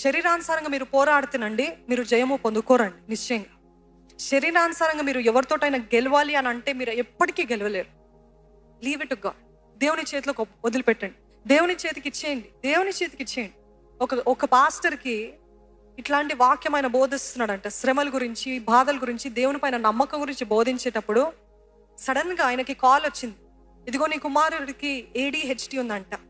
శరీరానుసారంగా మీరు పోరాడుతునండి మీరు జయము పొందుకోరండి నిశ్చయంగా. శరీరానుసారంగా మీరు ఎవరితోటైనా గెలవాలి అని అంటే మీరు ఎప్పటికీ గెలవలేరు. లీవ్ ఇట్ గాడ్ దేవుని చేతిలో వదిలిపెట్టండి. దేవుని చేతికి ఇచ్చేయండి. దేవుని చేతికి ఇచ్చేయండి. ఒక ఒక పాస్టర్కి ఇట్లాంటి వాక్యం ఆయన బోధిస్తున్నాడంట. శ్రమల గురించి బాధల గురించి దేవుని పైన నమ్మకం గురించి బోధించేటప్పుడు సడన్గా ఆయనకి కాల్ వచ్చింది. ఇదిగో నీ కుమారుడికి ఏడిహెచ్డి ఉందంట.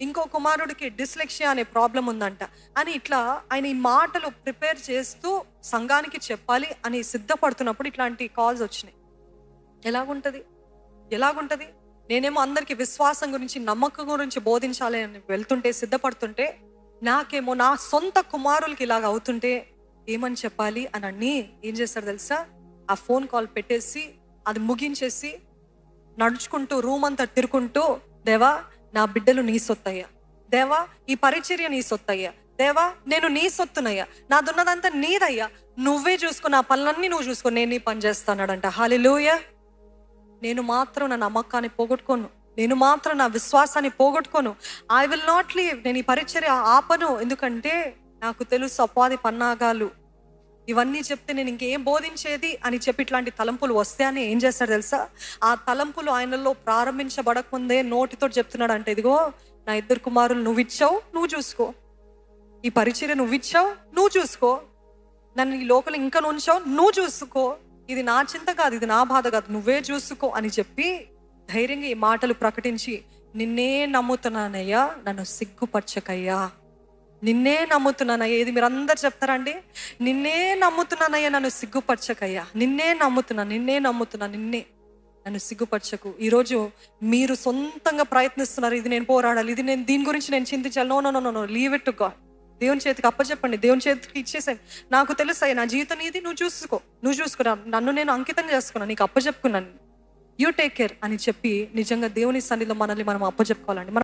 ఇంకో కుమారుడికి డిస్లెక్షియా అనే ప్రాబ్లం ఉందంట. అని ఇట్లా ఆయన ఈ మాటలు ప్రిపేర్ చేస్తూ సంఘానికి చెప్పాలి అని సిద్ధపడుతున్నప్పుడు ఇట్లాంటి కాల్స్ వచ్చినాయి. ఎలాగుంటుంది? ఎలాగుంటుంది? నేనేమో అందరికీ విశ్వాసం గురించి నమ్మకం గురించి బోధించాలి అని వెళ్తుంటే సిద్ధపడుతుంటే నాకేమో నా సొంత కుమారులకి ఇలాగ అవుతుంటే ఏమని చెప్పాలి అని అన్ని ఏం చేస్తారు తెలుసా? ఆ ఫోన్ కాల్ పెట్టేసి అది ముగించేసి నడుచుకుంటూ రూమ్ అంతా తిరుకుంటూ దేవా నా బిడ్డలు నీ సొత్తయ్యా. దేవా ఈ పరిచర్య నీ సొత్తయ్యా. దేవా నేను నీ సొత్తునయ్యా. నాదున్నదంతా నీదయ్యా. నువ్వే చూసుకో నా పనులన్నీ నువ్వు చూసుకో నేను నీ పని చేస్తానాడంట. హాలిలూయ నేను మాత్రం నా నమ్మకాన్ని పోగొట్టుకోను. నేను మాత్రం నా విశ్వాసాన్ని పోగొట్టుకోను. ఐ విల్ నాట్ లీవ్ నేను ఈ పరిచర్య ఆపను. ఎందుకంటే నాకు తెలుసు అపాది పన్నాగాలు. ఇవన్నీ చెప్తే నేను ఇంకేం బోధించేది అని చెప్పి ఇట్లాంటి తలంపులు వస్తే అని ఏం చేస్తాడు తెలుసా? ఆ తలంపులు ఆయనలో ప్రారంభించబడకముందే నోటితో చెప్తున్నాడు అంటే ఇదిగో నా ఇద్దరు కుమారులు నువ్వు ఇచ్చావు నువ్వు చూసుకో. ఈ పరిచర్య నువ్వు ఇచ్చావు నువ్వు చూసుకో. నన్ను ఈ లోకలు ఇంకా నుంచావు నువ్వు చూసుకో. ఇది నా చింత కాదు ఇది నా బాధ కాదు నువ్వే చూసుకో అని చెప్పి ధైర్యంగా ఈ మాటలు ప్రకటించి నిన్నే నమ్ముతున్నానయ్యా నన్ను సిగ్గుపరచకయ్యా. నిన్నే నమ్ముతున్నానయ్యా. ఇది మీరు అందరు చెప్తారండి. నిన్నే నమ్ముతున్నానయ్యా నన్ను సిగ్గుపరచకయ్యా. నిన్నే నమ్ముతున్నా నిన్నే నమ్ముతున్నా నిన్నే నన్ను సిగ్గుపరచకు. ఈరోజు మీరు సొంతంగా ప్రయత్నిస్తున్నారు. ఇది నేను పోరాడాలి. ఇది నేను దీని గురించి నేను చింతించాలి. No no no no leave it to God దేవుని చేతికి అప్పచెప్పండి. దేవుని చేతికి ఇచ్చేసాను నాకు తెలుసు నా జీవితం ఇది నువ్వు చూసుకో. నువ్వు చూసుకున్నా నన్ను నేను అంకితం చేసుకున్నా. నీకు అప్పచెప్పుకున్నాను. యూ టేక్ కేర్ అని చెప్పి నిజంగా దేవుని సన్నిధిలో మనల్ని మనం అప్పచెప్పుకోవాలండి. మనం